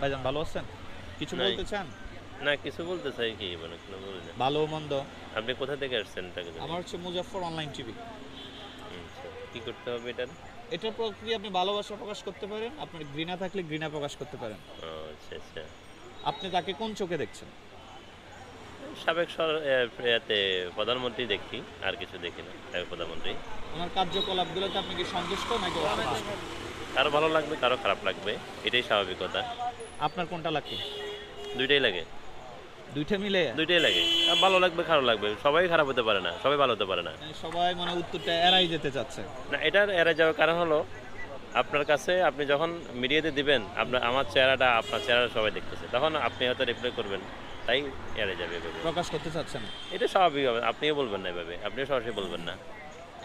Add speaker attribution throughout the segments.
Speaker 1: ভাইজান ভালো আছেন? কিছু বলতে চান?
Speaker 2: না কিছু বলতে চাই কি মানে কোনো বলি না।
Speaker 1: ভালো মন্দ?
Speaker 2: আপনি কোথা থেকে আসছেন এটাকে
Speaker 1: আমার হচ্ছে মুজাফর অনলাইন টিভি।
Speaker 2: আচ্ছা, কি করতে হবে এটার
Speaker 1: এটার প্রক্রিয়া আপনি ভালোবাসা প্রকাশ করতে পারেন আপনার ঘৃণা থাকলে ঘৃণা প্রকাশ করতে পারেন।
Speaker 2: আচ্ছা আচ্ছা।
Speaker 1: আপনি তাকে কোন চোখে দেখছেন?
Speaker 2: সাবেক এতে প্রধানমন্ত্রী দেখি আর কিছু দেখি না সাবেক প্রধানমন্ত্রী।
Speaker 1: ওনার কার্যকলাপগুলোতে আপনি কি সন্তুষ্ট নাকি
Speaker 2: কারও ভালো লাগবে কারও খারাপ লাগবে এটাই স্বাভাবিকতা।
Speaker 1: আপনার কোনটা লাগে?
Speaker 2: দুইটাই লাগে।
Speaker 1: দুইটা মিলে?
Speaker 2: দুইটাই লাগে। ভালো লাগবে খারাপ লাগবে সবাই খারাপ হতে পারে না সবাই ভালো হতে পারে না।
Speaker 1: মানে সবাই মানে উত্তরটা এড়াই যেতে চাচ্ছে।
Speaker 2: না এটার এড়ে যাওয়ার কারণ হলো আপনার কাছে আপনি যখন মিডিয়াতে দিবেন আপনার আমার চেহারাটা আপনার চেহারা সবাই দেখতেছে। তখন আপনি হয়তো রিপ্লাই করবেন তাই এড়ে যাবে এভাবে।
Speaker 1: প্রকাশ করতে চাচ্ছেন
Speaker 2: এটা স্বাভাবিক হবে আপনিও বলবেন না এভাবে আপনিও সরাসরি বলবেন না।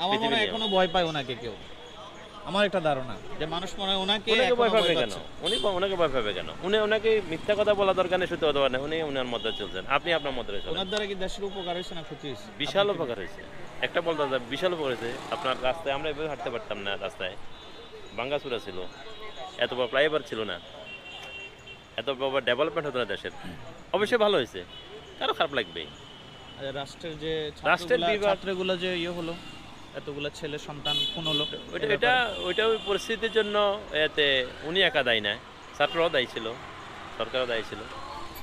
Speaker 1: আমার মনে এখনও ভয় পায় ওনাকে কেউ। আমার একটা ধারণা যে মানুষ মনে ওনাকে
Speaker 2: উনাকে ভয় পাবে কেন? উনি ওনাকে ভয় পাবে কেন? উনি ওনাকে মিথ্যা কথা বলা দরকার নেই সত্যি কথা বলেন উনি ওনার মধ্যে চলছেন। আপনি আপনার মধ্যে চলেন।
Speaker 1: ওনার দ্বারা কি দেশের উপকার হয়েছে না ক্ষতি হয়েছে?
Speaker 2: বিশাল উপকার হয়েছে। একটা বলতে হবে, বিশাল উপকার হয়েছে। আপনার রাস্তায় আমরা এভাবে হাঁটতে পারতাম না রাস্তায়। ভাঙ্গাচুরা ছিল। এত বড় ফ্লাইওভার ছিল না। এত বড় ডেভেলপমেন্ট হতো না দেশের। অবশ্যই ভালো হয়েছে। কারও খারাপ লাগবেই।
Speaker 1: রাষ্ট্রের যে
Speaker 2: রাষ্ট্রের
Speaker 1: ছাত্রগুলো যে ইয়ে হলো এতগুলা ছেলে সন্তান খুন হলো
Speaker 2: ওইটা এটা ওইটা ওই পরিস্থিতির জন্য এতে উনি একা দায়ী না। ছাত্ররাও দায়ী ছিল সরকারও দায়ী ছিল।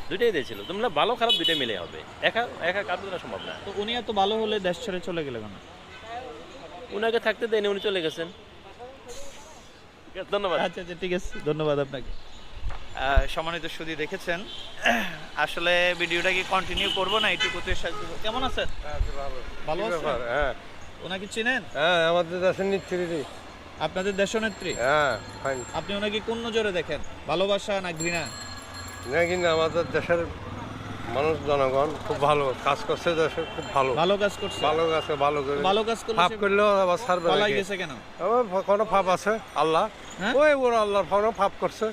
Speaker 2: দুইটাই দায়ী ছিল। তোমরা ভালো খারাপ দুইটাই মিলে হবে। একা একা কাজ করা সম্ভব না।
Speaker 1: তো উনি এত ভালো হলে দেশ ছেড়ে চলে গেলে কেন?
Speaker 2: উনাকে থাকতে দেয়নি উনি চলে গেছেন। ধন্যবাদ।
Speaker 1: আচ্ছা আচ্ছা ঠিক আছে। ধন্যবাদ আপনাকে। সম্মানিত সুদী দেখেছেন। আসলে ভিডিওটা কি কন্টিনিউ করব না? এইটুকুতে। কেমন আছেন? ভালো। আছেন?
Speaker 3: হ্যাঁ।
Speaker 1: ওনাকে চিনেন?
Speaker 3: হ্যাঁ আমাদের দেশের নেত্রী।
Speaker 1: আপনাদের দেশনেত্রী?
Speaker 3: হ্যাঁ
Speaker 1: আপনি ওনাকে কোন নজরে দেখেন? ভালোবাসা না ঘৃণা?
Speaker 3: না কিন্তু আমাদের দেশের মানুষ জনগণ খুব ভালো কাজ করছে দেশে খুব ভালো।
Speaker 1: ভালো কাজ করছে?
Speaker 3: ভালো কাজ ভালো করে।
Speaker 1: ভালো কাজ করলে সে
Speaker 3: করলেও আবার
Speaker 1: গেছে কেন?
Speaker 3: কোনো ফাপ আছে? আল্লাহ?
Speaker 1: হ্যাঁ?
Speaker 3: ওই ওর আল্লাহর ফানো ফাপ করছে।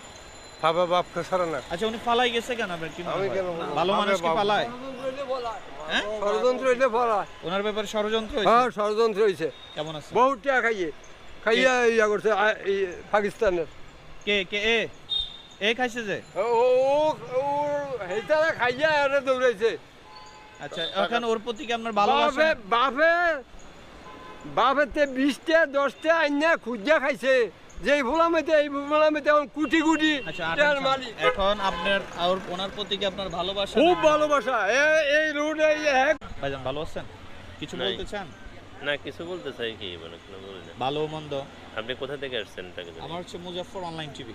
Speaker 3: বাপকে ছাড়ে না
Speaker 1: আচ্ছা উনি পালাই গেছে কেন? আপনার কি
Speaker 3: আমি কেন
Speaker 1: ভালো মানুষ কি পালায়? হ্যাঁ?
Speaker 3: ষড়যন্ত্র হইলে পড়া
Speaker 1: ওনার ব্যাপারে ষড়যন্ত্র
Speaker 3: হ্যাঁ ষড়যন্ত্র হয়েছে
Speaker 1: কেমন আছে?
Speaker 3: বহুত টাকা খাইয়ে। খাইয়া ইয়া করছে এই পাকিস্তানের।
Speaker 1: কে কে এ? এ খাইছে যে?
Speaker 3: ও ও খাইয়া আরে দৌড়াইছে।
Speaker 1: আচ্ছা এখন ওর প্রতি কি আপনার ভালোবাসা?
Speaker 3: বাপে বাপে বাপেতে বিশটা দশটা আইনা খুঁজা খাইছে। যে ভোলামেতে এই ভোলামেতে এখন কুটি কুটি
Speaker 1: আচ্ছা
Speaker 3: টাকার মালিক।
Speaker 1: এখন আপনার আর ওনার প্রতি কি আপনার ভালোবাসা
Speaker 3: খুব ভালোবাসা। এই রোড এই এক
Speaker 1: ভাইজান ভালো আছেন? কিছু
Speaker 2: নাই।
Speaker 1: বলতে চান?
Speaker 2: না কিছু বলতে চাই কি মানে কোনো বলি
Speaker 1: ভালো মন্দ?
Speaker 2: আপনি কোথা থেকে আসছেন
Speaker 1: আমার হচ্ছে মুজাফফর অনলাইন টিভি